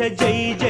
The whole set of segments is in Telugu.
जय जय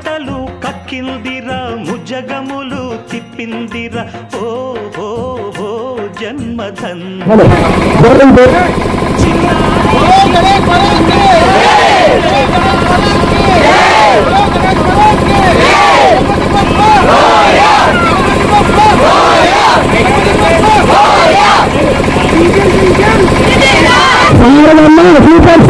కట్టలు కక్కిందిరా ముజగములు తిప్పిందిరా. ఓ ఓ ఓ జన్మధన్. Fire on